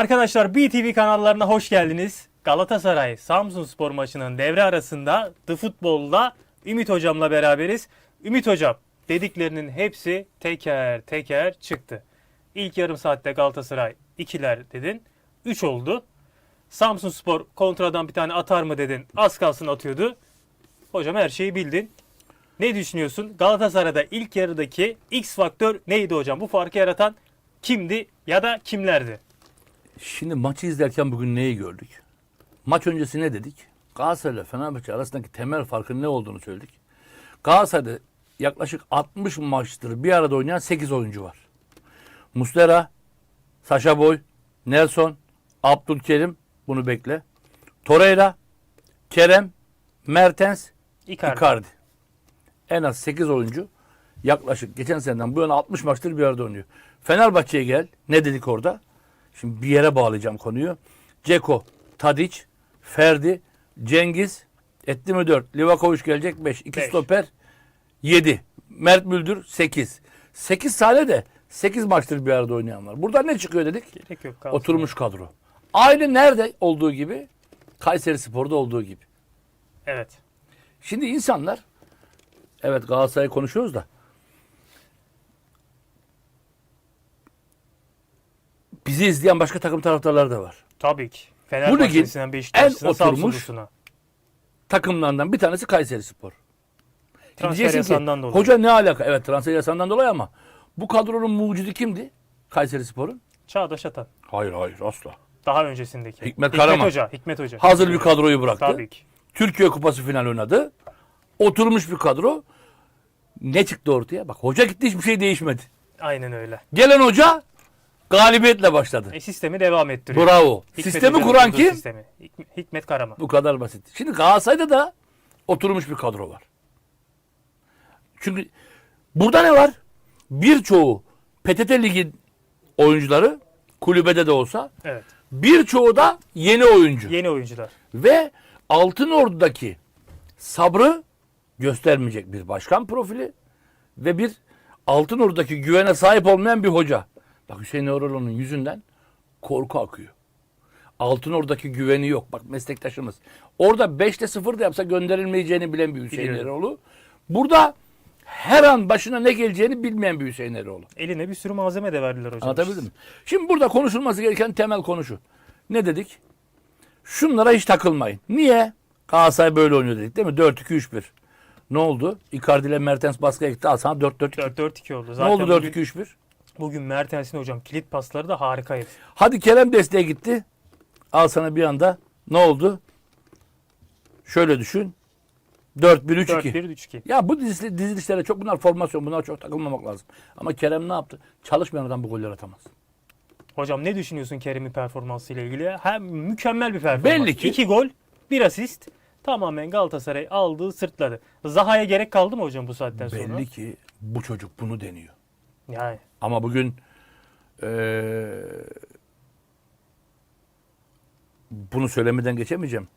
Arkadaşlar BTV kanallarına hoş geldiniz. Galatasaray Samsun Spor maçının devre arasında The Futbol'da Ümit Hocam'la beraberiz. Ümit Hocam dediklerinin hepsi teker teker çıktı. İlk yarım saatte Galatasaray 2'ler dedin. 3 oldu. Samsun Spor kontradan bir tane atar mı dedin. Az kalsın atıyordu. Hocam her şeyi bildin. Ne düşünüyorsun? Galatasaray'da ilk yarıdaki X faktör neydi hocam? Bu farkı yaratan kimdi ya da kimlerdi? Şimdi maçı izlerken bugün neyi gördük? Maç öncesi ne dedik? Galatasaray ile Fenerbahçe arasındaki temel farkın ne olduğunu söyledik. Galatasaray'da yaklaşık 60 maçtır bir arada oynayan 8 oyuncu var. Muslera, Saşa Boy, Nelson, Abdülkerim bunu bekle. Torreira, Kerem, Mertens, Icardi. Icardi. En az 8 oyuncu yaklaşık geçen seneden bu yana 60 maçtır bir arada oynuyor. Fenerbahçe'ye gel. Ne dedik orada? Şimdi bir yere bağlayacağım konuyu. Ceko, Tadic, Ferdi, Cengiz, etti mi 4? Livakovic gelecek 5. 2 Beş. stoper 7. Mert Müldür 8. 8 tane de 8 maçtır bir arada oynayan var. Burada ne çıkıyor dedik? Gerek yok. kalsın. Oturmuş kadro. Aynı nerede olduğu gibi? Kayseri Spor'da olduğu gibi. Evet. Şimdi insanlar evet Galatasaray konuşuyoruz da bizi izleyen başka takım taraftarları da var. Tabii ki. Fenerbahçe'sinden Beşiktaş'ına en oturmuş- Samsun'lusuna. Takımlardan bir tanesi Kayseri Spor. Transfer yasağından dolayı. Hoca ne alaka? Evet transfer yasağından dolayı ama bu kadronun mucidi kimdi? Kayseri Spor'un? Çağdaş Atan. Hayır hayır asla. Daha öncesindeki. Hikmet Karaman. Hoca. Hikmet Hoca. Hazır Hikmet bir kadroyu bıraktı. Tabii ki. Türkiye Kupası final oynadı. Oturmuş bir kadro. Ne çıktı ortaya? Bak hoca gitti hiçbir şey değişmedi. Aynen öyle. Gelen hoca galibiyetle başladı. E, sistemi devam ettiriyor. Bravo. Hikmet Sistemi kuran kim? Sistemi. Hik- Hikmet Karaman. Bu kadar basit. Şimdi Galatasaray'da da oturmuş bir kadro var. Çünkü burada ne var? Birçoğu PTT Ligi oyuncuları kulübede de olsa Evet. birçoğu da yeni oyuncu. Yeni oyuncular. Ve Altın Ordu'daki sabrı göstermeyecek bir başkan profili ve bir Altın Ordu'daki güvene sahip olmayan bir hoca. Bak Hüseyin Oralo'nun yüzünden korku akıyor. Altın Ordu'daki güveni yok. Bak meslektaşımız. Orada 5'te 0 da yapsa gönderilmeyeceğini bilen bir Hüseyin Biliyorum. Eroğlu. Burada her an başına ne geleceğini bilmeyen bir Hüseyin Eroğlu. Eline bir sürü malzeme de verdiler hocam. Anlatabildim mi? Şimdi burada konuşulması gereken temel konu şu. Ne dedik? Şunlara hiç takılmayın. Niye? Galatasaray böyle oynuyor dedik değil mi? 4-2-3-1. Ne oldu? Icardi ile Mertens baskıya gitti. Al sana 4-4-2. 4-4-2 oldu. Ne Zaten oldu bugün, 4-2-3-1? Bugün Mertens'in hocam kilit pasları da harikaydı. Hadi Kerem desteğe gitti. Al sana bir anda. Ne oldu? Şöyle düşün. 4-1-3-2. 4-1-3-2. Ya bu dizili, dizilişlere çok bunlar formasyon. Bunlar çok takılmamak lazım. Ama Kerem ne yaptı? Çalışmayan adam bu golleri atamaz. Hocam ne düşünüyorsun Kerim'in performansıyla ilgili? Hem mükemmel bir performans. Belli ki- 2 gol, 1 asist. Tamamen Galatasaray aldığı sırtladı. Zaha'ya gerek kaldı mı hocam bu saatten sonra? Belli ki bu çocuk bunu deniyor. Yani Ama bugün eee, bunu söylemeden geçemeyeceğim.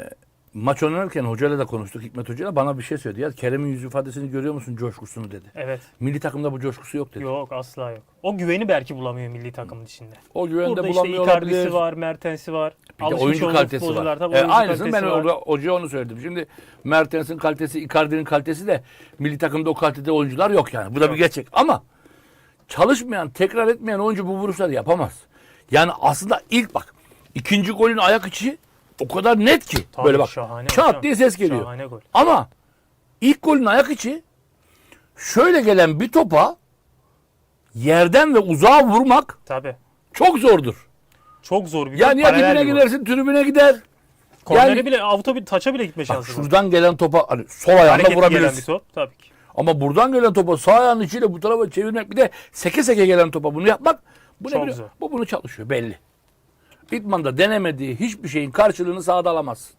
Eee, maç oynarken hocayla da konuştuk. Hikmet Hoca'yla bana bir şey söyledi. Ya Kerem'in yüz ifadesini görüyor musun coşkusunu dedi. evet. Milli takımda bu coşkusu yok dedi. Yok asla yok. O güveni belki bulamıyor milli takımın içinde. O güvende Burada işte bulamıyor Icardi'si olabilir. var, Mertens'i var. Bir de oyuncu kalitesi var. tabii E, oyuncu aynısını ben var. orada hocaya onu söyledim. Şimdi Mertens'in kalitesi, Icardi'nin kalitesi de milli takımda o kalitede oyuncular yok yani. Bu da Yok. bir gerçek. Ama çalışmayan, tekrar etmeyen oyuncu bu vuruşları yapamaz. Yani aslında ilk bak ikinci golün ayak içi o kadar net ki. Tabii, böyle bak şahane çat hocam. diye ses geliyor. Şahane gol. Ama ilk golün ayak içi şöyle gelen bir topa yerden ve uzağa vurmak Tabii. çok zordur. Çok zor bir Yani ya paralel dibine bir gol. tribüne gider. Kornere Yani- bile, avuta bir taça bile gitme Bak şansı var. şuradan gelen topa hani sol ayağına Hareketli gelen bir vurabilirsin. top tabii ki. Ama buradan gelen topa sağ ayağın içiyle bu tarafa çevirmek bir de seke seke gelen topa bunu yapmak bu ne Çok biliyor? zor. Bu bunu çalışıyor belli. İdmanda denemediği hiçbir şeyin karşılığını sahada alamaz.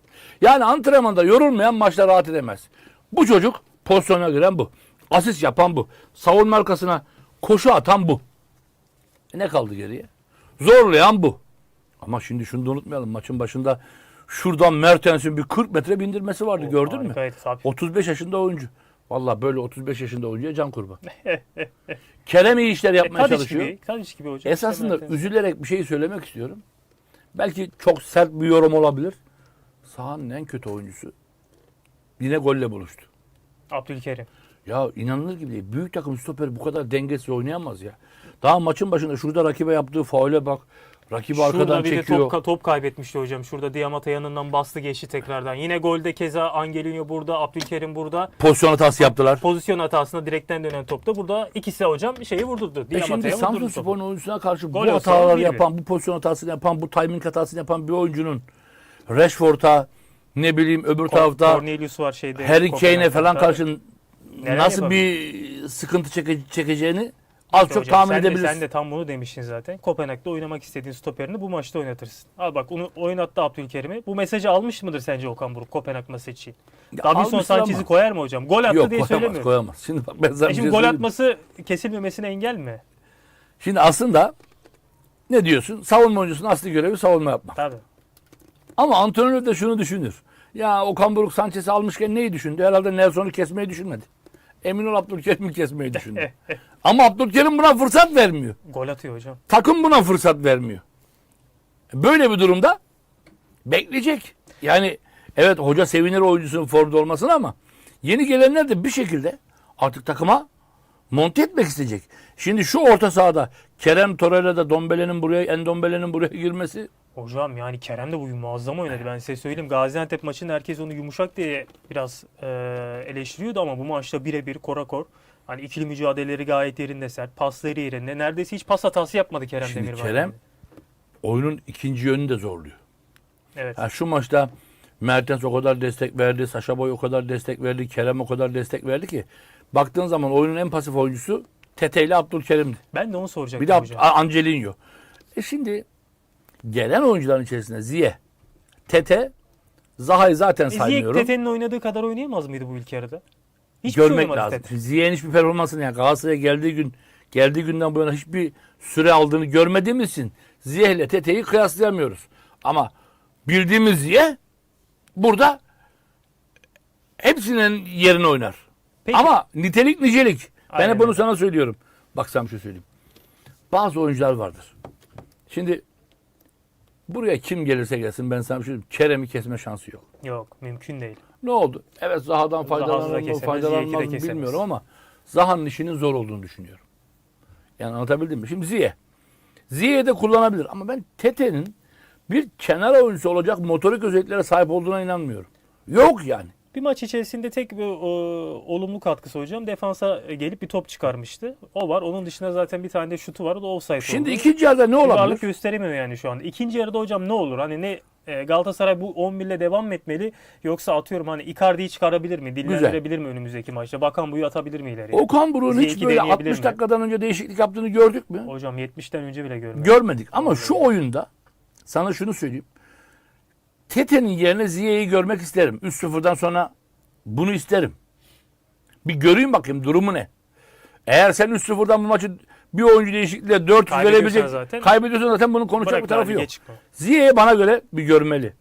Yani antrenmanda yorulmayan maçta rahat edemez. Bu çocuk pozisyona giren bu. Asist yapan bu. Savunma arkasına koşu atan bu. E ne kaldı geriye? Zorlayan bu. Ama şimdi şunu da unutmayalım. Maçın başında şuradan Mertens'in bir 40 metre bindirmesi vardı O gördün mü? harikaydı, tabii. 35 yaşında oyuncu. Vallahi böyle 35 yaşında oyuncuya can kurban. Kerem iyi işler yapmaya Tadiç çalışıyor. gibi, Tadiç gibi hocam. Esasında İşte üzülerek bir şey söylemek istiyorum. Belki çok sert bir yorum olabilir. Sahanın en kötü oyuncusu yine golle buluştu. Abdülkerim. Ya inanılır gibi değil. Büyük takım stoperi bu kadar dengesiz oynayamaz ya. Daha maçın başında şurada rakibe yaptığı faule bak. Rakibi arkadan Şurada bir de çekiyor. top, top kaybetmişti hocam. Şurada Diamata yanından bastı geçti tekrardan. Yine golde keza Angelino burada, Abdülkerim burada. Pozisyon hatası yaptılar. Pozisyon hatasında direkten dönen topta. Burada ikisi hocam şeyi vurdurdu. E şimdi Samsun. Spor'un oyuncusuna karşı Gol bu hataları bir bir. yapan, bu pozisyon hatasını yapan, bu timing hatasını yapan bir oyuncunun Rashford'a ne bileyim öbür tarafta Cornelius var şeyde. Harry Kane'e falan karşı nasıl bir sıkıntı çeke- çekeceğini az çok hocam, tahmin sen de, edebilirsin. sen de tam bunu demiştin zaten. Kopenhag'da oynamak istediğin stoperini bu maçta oynatırsın. Al bak onu oynattı Abdülkerim'i. Bu mesajı almış mıdır sence Okan Buruk Kopenhag maçı için? Davinson Sanchez'i ama. koyar mı hocam? Gol attı Yok diye koyamaz, söylemiyorum. koyamaz. Şimdi bak ben sana E şimdi şey gol atması kesilmemesine engel mi? Şimdi aslında ne diyorsun? Savunma oyuncusunun asli görevi savunma yapmak. Tabii. Ama antrenör de şunu düşünür. Ya Okan Buruk Sanchez'i almışken neyi düşündü? Herhalde Nelson'u kesmeyi düşünmedi. Emin ol Abdülkerim'i kesmeyi düşündü. Ama Abdülkerim buna fırsat vermiyor. Gol atıyor hocam. Takım buna fırsat vermiyor. Böyle bir durumda bekleyecek. Yani evet hoca sevinir oyuncusunun formda olmasına ama yeni gelenler de bir şekilde artık takıma monte etmek isteyecek. Şimdi şu orta sahada Kerem Torreira'da Dombele'nin buraya, Endombele'nin buraya girmesi Hocam yani Kerem de bugün muazzam oynadı. Ben size söyleyeyim. Gaziantep maçında herkes onu yumuşak diye biraz e, eleştiriyordu ama bu maçta birebir korakor. Hani ikili mücadeleleri gayet yerinde sert. Pasları yerinde. Neredeyse hiç pas hatası yapmadı Kerem Şimdi Demirbay. Kerem- oyunun ikinci yönünü de zorluyor. Evet. Ha, şu maçta Mertens o kadar destek verdi, Saşa Boy o kadar destek verdi, Kerem o kadar destek verdi ki baktığın zaman oyunun en pasif oyuncusu Tete ile Abdülkerim'di. Ben de onu soracaktım Bir de Ab- hocam. A- Angelino. E şimdi gelen oyuncuların içerisinde Ziye, Tete, Zaha'yı zaten E, saymıyorum. Tete'nin oynadığı kadar oynayamaz mıydı bu ilk yarıda? Hiçbir Görmek şey lazım. Tete. Ziye'nin hiçbir performansını yani Galatasaray'a geldiği gün geldiği günden bu yana hiçbir süre aldığını görmediğimiz için Ziye ile Tete'yi kıyaslayamıyoruz. Ama bildiğimiz Ziye burada hepsinin yerine oynar. Peki. Ama nitelik nicelik. Ben Aynen hep bunu sana söylüyorum. Bak sana bir şey söyleyeyim. Bazı oyuncular vardır. Şimdi buraya kim gelirse gelsin ben sana bir şey söyleyeyim. Kerem'i kesme şansı yok. Yok mümkün değil. Ne oldu? Evet Zaha'dan faydalanır mı, faydalanmaz mı bilmiyorum ama Zaha'nın işinin zor olduğunu düşünüyorum. Yani anlatabildim mi? Şimdi Ziye. Ziye'yi de kullanabilir ama ben Tete'nin bir kenar oyuncusu olacak motorik özelliklere sahip olduğuna inanmıyorum. Yok yani. Bir maç içerisinde tek bir o, olumlu katkısı hocam defansa gelip bir top çıkarmıştı. O var. Onun dışında zaten bir tane de şutu var. O da offside Şimdi oldu. ikinci yarıda ne Bir varlık olabilir? gösteremiyor yani şu anda. İkinci yarıda hocam ne olur? Hani ne e, Galatasaray bu 11 ile devam mı etmeli yoksa atıyorum hani Icardi'yi çıkarabilir mi? Dinlendirebilir mi önümüzdeki maçta? Bakan buyu atabilir mi ileriye? Okan Buruk'un hiç böyle deneyebilir 60 mi? dakikadan önce değişiklik yaptığını gördük mü? Hocam 70'ten önce bile görmedim. Görmedik ama şu oyunda sana şunu söyleyeyim. Tete'nin yerine Ziye'yi görmek isterim. 3-0'dan sonra bunu isterim. Bir göreyim bakayım durumu ne? Eğer sen 3-0'dan bu maçı bir oyuncu değişikliğiyle 4 Kaybediyorsan verebilecek, zaten- kaybediyorsan zaten bunun konuşacak Bırak bir tarafı yok. Ziye'ye bana göre bir görmeli.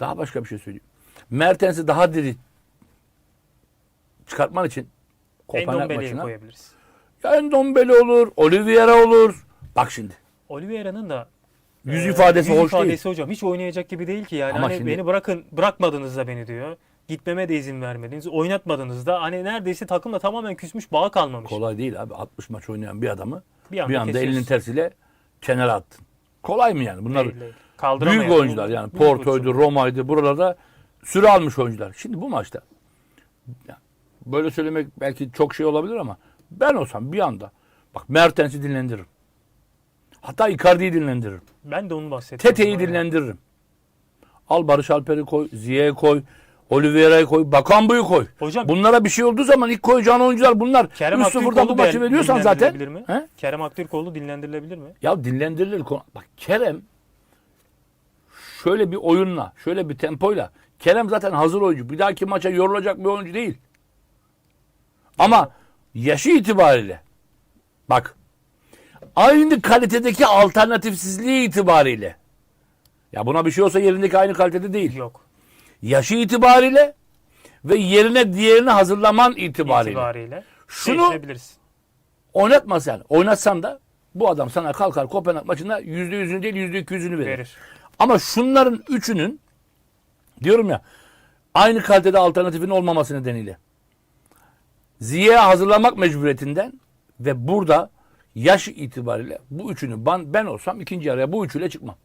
Daha başka bir şey söyleyeyim. Mertens'i daha diri çıkartman için Kopenhag maçına koyabiliriz. ya Endombele olur, Oliveira olur. Bak şimdi. Oliveira'nın da Yüz ifadesi yüz hoş değil. ifadesi hocam hiç oynayacak gibi değil ki yani. Ama hani şimdi- beni bırakın bırakmadınız da beni diyor. Gitmeme de izin vermediniz. Oynatmadınız da. Hani neredeyse takımla tamamen küsmüş, bağı kalmamış. Kolay değil abi. 60 maç oynayan bir adamı Bir anda kesiyorsun. elinin tersiyle kenara attın. Kolay mı yani? Bunlar Değil, değil. Kaldıramayan, büyük oyuncular yani. büyük Porto'ydu, oyuncu. Roma'ydı. Buralarda süre almış oyuncular. Şimdi bu maçta ya böyle söylemek belki çok şey olabilir ama ben olsam bir anda bak Mertens'i dinlendiririm. Hatta Icardi'yi dinlendiririm. Ben de onu bahsettim. Tete'yi dinlendiririm. Al Barış Alper'i koy, Ziye'yi koy, Oliveira'yı koy, Bakambu'yu koy. Hocam- Bunlara bir şey olduğu zaman ilk koyacağın oyuncular bunlar. Kerem 3-0'dan bu maçı veriyorsan zaten. mi? He? Kerem Aktürkoğlu dinlendirilebilir mi? Ya dinlendirilir. Bak Kerem şöyle bir oyunla, şöyle bir tempoyla. Kerem zaten hazır oyuncu. Bir dahaki maça yorulacak bir oyuncu değil. Ama yaşı itibariyle bak aynı kalitedeki alternatifsizliği itibariyle ya buna bir şey olsa yerindeki aynı kalitede değil. Yok. Yaşı itibariyle ve yerine diğerini hazırlaman itibariyle. itibariyle Şunu değiştirebilirsin. oynatmasan, oynatsan da bu adam sana kalkar Kopenhag maçında yüzde yüzünü değil yüzde iki yüzünü verir. Verir. Ama şunların üçünün diyorum ya aynı kalitede alternatifin olmaması nedeniyle Ziye'ye hazırlamak mecburiyetinden ve burada yaş itibariyle bu üçünü ben, ben olsam ikinci yarıya bu üçüyle çıkmam.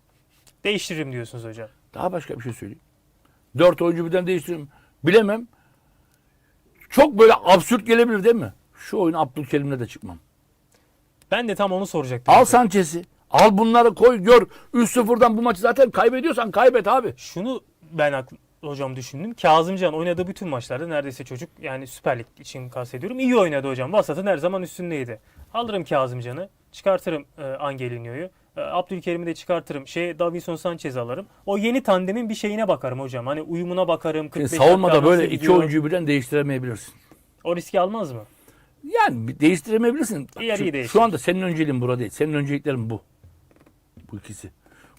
Değiştiririm diyorsunuz hocam. Daha başka bir şey söyleyeyim. Dört oyuncu birden değiştiririm. Bilemem. Çok böyle absürt gelebilir değil mi? Şu oyunu Abdülkerim'le de çıkmam. Ben de tam onu soracaktım. Al. Sanchez'i. Al bunları koy gör. 3-0'dan bu maçı zaten kaybediyorsan kaybet abi. Şunu ben akl- hocam düşündüm. Kazımcan oynadığı bütün maçlarda neredeyse çocuk yani Süper Lig için kastediyorum. iyi oynadı hocam. Vasat'ın her zaman üstündeydi. Alırım Kazımcan'ı. Çıkartırım e, Angelinho'yu. E, Abdülkerim'i de çıkartırım. Şey Davinson Sanchez'i alırım. O yeni tandemin bir şeyine bakarım hocam. Hani uyumuna bakarım. 45 Şimdi savunmada dakika böyle nasıl iki oyuncuyu birden değiştiremeyebilirsin. O riski almaz mı? Yani değiştiremeyebilirsin. Diğer şu, iyi değişir. şu anda senin önceliğin burada değil. Senin önceliklerin bu. Bu ikisi.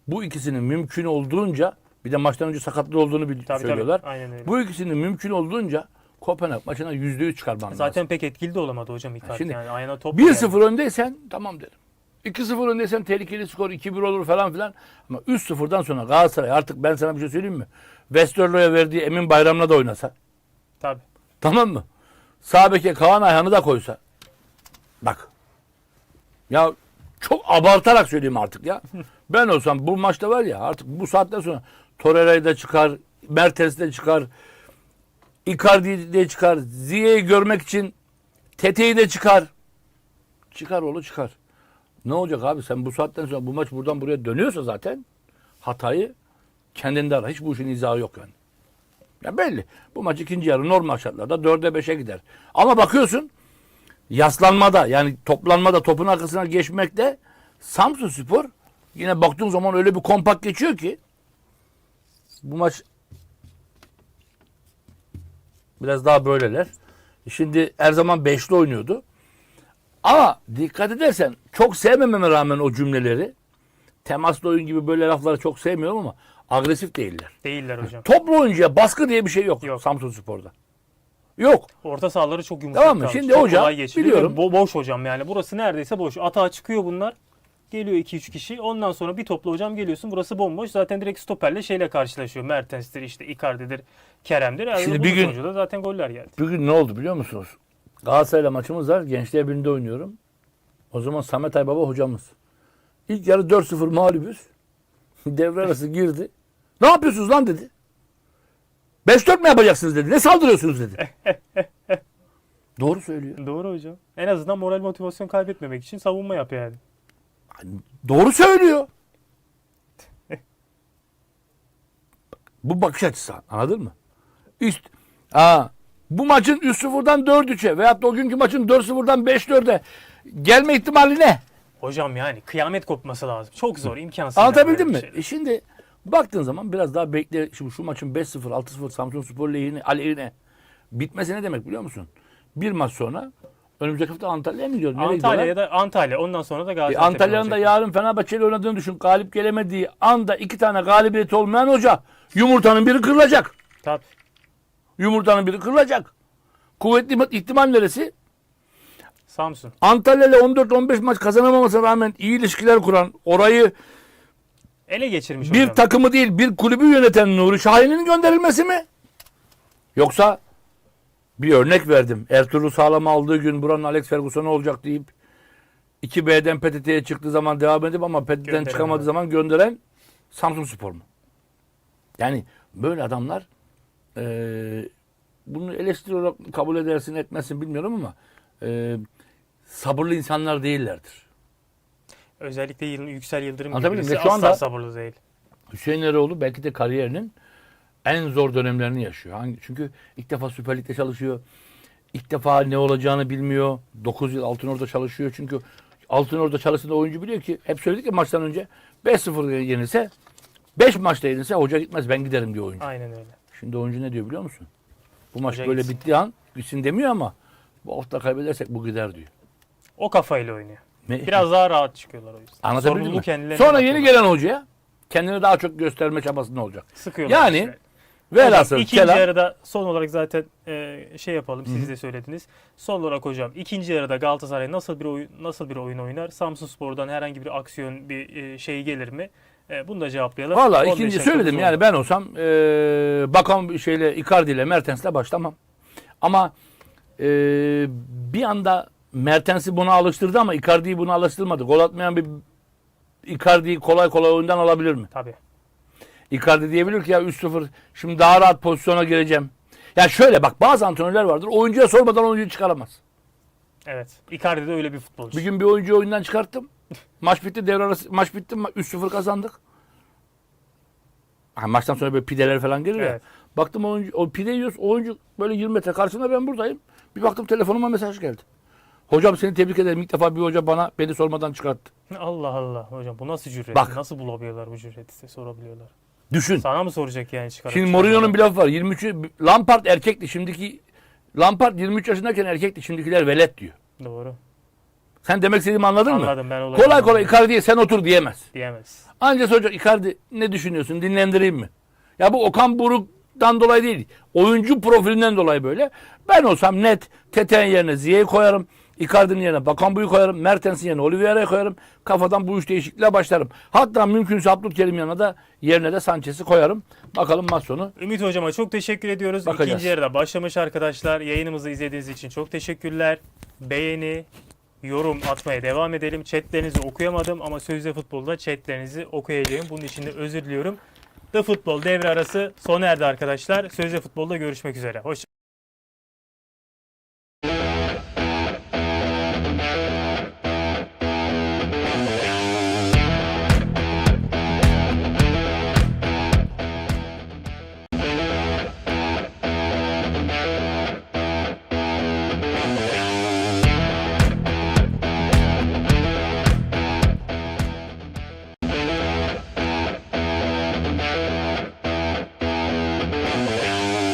Bu ikisinin mümkün olduğunca bir de maçtan önce sakatlı olduğunu bil- Tabii söylüyorlar. tabii. Aynen öyle. Bu ikisinin mümkün olduğunca Kopenhag maçına %100 çıkarman lazım. Zaten pek etkili de olamadı hocam Icardi. Şimdi yani ayağına top 1-0 öndeysen tamam derim. 2-0 öndeysen tehlikeli skor 2-1 olur falan filan. Ama 3-0'dan sonra Galatasaray artık ben sana bir şey söyleyeyim mi? Westerlo'ya verdiği Emin Bayram'la da oynasa. Tabii. Tamam mı? Sağ beke Kaan Ayhan'ı da koysa. Bak. Ya çok abartarak söyleyeyim artık ya. ben olsam bu maçta var ya artık bu saatten sonra Torreira'yı da çıkar, Mertens de çıkar, Icardi'yi de çıkar, Ziye'yi görmek için Tete'yi de çıkar. Çıkar oğlu çıkar. Ne olacak abi sen bu saatten sonra bu maç buradan buraya dönüyorsa zaten hatayı kendinde ara. Hiç bu işin izahı yok yani. Ya belli. Bu maç ikinci yarı normal şartlarda 4'e 5'e gider. Ama bakıyorsun yaslanmada yani toplanmada topun arkasına geçmekte Samsun Spor yine baktığın zaman öyle bir kompakt geçiyor ki bu maç biraz daha böyleler. Şimdi her zaman beşli oynuyordu. Ama dikkat edersen çok sevmememe rağmen o cümleleri temaslı oyun gibi böyle lafları çok sevmiyorum ama agresif değiller. Değiller hocam. Toplu oyuncuya baskı diye bir şey yok, Yok. Samsun Spor'da. Yok. Orta sahaları çok yumuşak Tamam mı? kalmış. Şimdi Çok hocam, biliyorum. Bo- boş hocam yani. Burası neredeyse boş. Atağa çıkıyor bunlar. Geliyor 2-3 kişi. Ondan sonra bir toplu hocam geliyorsun. Burası bomboş. Zaten direkt stoperle şeyle karşılaşıyor. Mertens'tir işte Icardi'dir, Kerem'dir. Yani Şimdi bir gün- da zaten goller geldi. Bugün ne oldu biliyor musunuz? Galatasaray'la maçımız var. Gençliğe birinde oynuyorum. O zaman Samet Aybaba hocamız. İlk yarı 4-0 mağlubuz. Devre arası girdi. Ne yapıyorsunuz lan dedi. 5-4 mi yapacaksınız dedi. Ne saldırıyorsunuz dedi. Doğru söylüyor. Doğru hocam. En azından moral motivasyon kaybetmemek için savunma yap yani. Doğru söylüyor. Bu bakış açısı anladın mı? Üst, aa, bu maçın 3-0'dan 4-3'e veyahut da o günkü maçın 4-0'dan 5-4'e gelme ihtimali ne? Hocam yani kıyamet kopması lazım. Çok zor, imkansız. Anlatabildim mi? bir E şey. şimdi baktığın zaman biraz daha bekle. Şimdi şu maçın 5-0, 6-0 Samsun Spor lehine, aleyhine bitmesi ne demek biliyor musun? Bir maç sonra önümüzdeki hafta Antalya'ya mı gidiyoruz? Nereye gidiyorlar? Antalya'ya da Antalya. Ondan sonra da E, Gaziantep. Antalya'nın da yarın Fenerbahçe ile oynadığını düşün. Galip gelemediği anda iki tane galibiyeti olmayan hoca. Yumurtanın biri kırılacak. Tabii. Yumurtanın biri kırılacak. Kuvvetli ihtimal neresi? Samsun. Antalya ile 14-15 maç kazanamamasına rağmen iyi ilişkiler kuran, orayı Ele geçirmiş bir hocam. takımı değil bir kulübü yöneten Nuri Şahin'in gönderilmesi mi? Yoksa bir örnek verdim. Ertuğrul Sağlam'ı aldığı gün buranın Alex Ferguson'u olacak deyip 2B'den PTT'ye çıktığı zaman devam edip ama PTT'den çıkamadığı zaman gönderen Samsun Spor mu? Yani böyle adamlar eee bunu eleştiri olarak kabul edersin etmezsin bilmiyorum ama eee, sabırlı insanlar değillerdir. Özellikle Yüksel Yıldırım gibi Şu anda- sabırlı değil. Hüseyin Eroğlu belki de kariyerinin en zor dönemlerini yaşıyor. Hangi, çünkü ilk defa Süper Lig'de çalışıyor. İlk defa ne olacağını bilmiyor. 9 yıl Altınordu'da çalışıyor. Çünkü Altınordu'da çalıştığında oyuncu biliyor ki hep söyledik ya maçtan önce 5-0 yenilse 5 maçta yenilse hoca gitmez ben giderim diyor oyuncu. Aynen öyle. Şimdi oyuncu ne diyor biliyor musun? Bu maç Hoca böyle gitsin. bittiği an gitsin demiyor ama bu hafta kaybedersek bu gider diyor. O kafayla oynuyor. Ne? Biraz daha rahat çıkıyorlar o yüzden. Anlatabildim mi? Sonra yeni gelen hocaya kendini daha çok gösterme çabasında olacak. Sıkıyorlar Yani işte. Velhasıl ikinci kelam yarıda son olarak zaten e, şey yapalım siz de söylediniz. Son olarak hocam ikinci yarıda Galatasaray nasıl bir oyun nasıl bir oyun oynar? Samsunspor'dan herhangi bir aksiyon bir e, şey gelir mi? E, bunu da cevaplayalım. Valla 15 ikinci söyledim yani ben olsam e, bakan şeyle Icardi ile Mertens'le başlamam. Ama e, bir anda Mertens'i buna alıştırdı ama Icardi'yi buna alıştırmadı. Gol atmayan bir Icardi'yi kolay kolay oyundan alabilir mi? Tabii. Icardi diyebilir ki ya 3-0 şimdi daha rahat pozisyona gireceğim. Ya şöyle bak bazı antrenörler vardır oyuncuya sormadan oyuncuyu çıkaramaz. Evet. Icardi de öyle bir futbolcu. Bir gün bir oyuncuyu oyundan çıkarttım. Maç bitti devre arası maç bitti ma- 3-0 kazandık. Ha, maçtan sonra böyle pideler falan gelir ya. Evet. Baktım oyuncu o pide yiyoruz. Oyuncu böyle 20 metre karşısında ben buradayım. Bir baktım telefonuma mesaj geldi. Hocam seni tebrik ederim. İlk defa bir hoca bana beni sormadan çıkarttı. Allah Allah hocam bu nasıl cüret? Bak. Nasıl bulabiliyorlar bu cüreti size sorabiliyorlar. Düşün. Sana mı soracak yani çıkarıp Şimdi? Mourinho'nun bir lafı var. 23 Lampard erkekti. Şimdiki Lampard 23 yaşındayken erkekti. Şimdikiler velet diyor. Doğru. Sen demek istediğimi anladın mı? Anladım ben olayı. Kolay kolay Icardi'ye sen otur diyemez. diyemez. Ancak hocam Icardi ne düşünüyorsun? Dinlendireyim mi? Ya bu Okan Buruk'tan dolayı değil. Oyuncu profilinden dolayı böyle. Ben olsam net Tete'nin yerine Ziye'yi koyarım. Icardi'nin yerine Bakan koyarım. Mertens'in yerine Oliveira'yı koyarım. Kafadan bu üç değişikliğe başlarım. Hatta mümkünse Abdülkerim yanına da yerine de Sanchez'i koyarım. Bakalım maç sonu. Ümit hocama çok teşekkür ediyoruz. Bakacağız. İkinci yarıda başlamış arkadaşlar. Yayınımızı izlediğiniz için çok teşekkürler. Beğeni, yorum atmaya devam edelim. Chatlerinizi okuyamadım ama sözde futbolda chatlerinizi okuyacağım. Bunun için de özür diliyorum. The Futbol devre arası sona erdi arkadaşlar. Sözde futbolda görüşmek üzere. Hoşçakalın.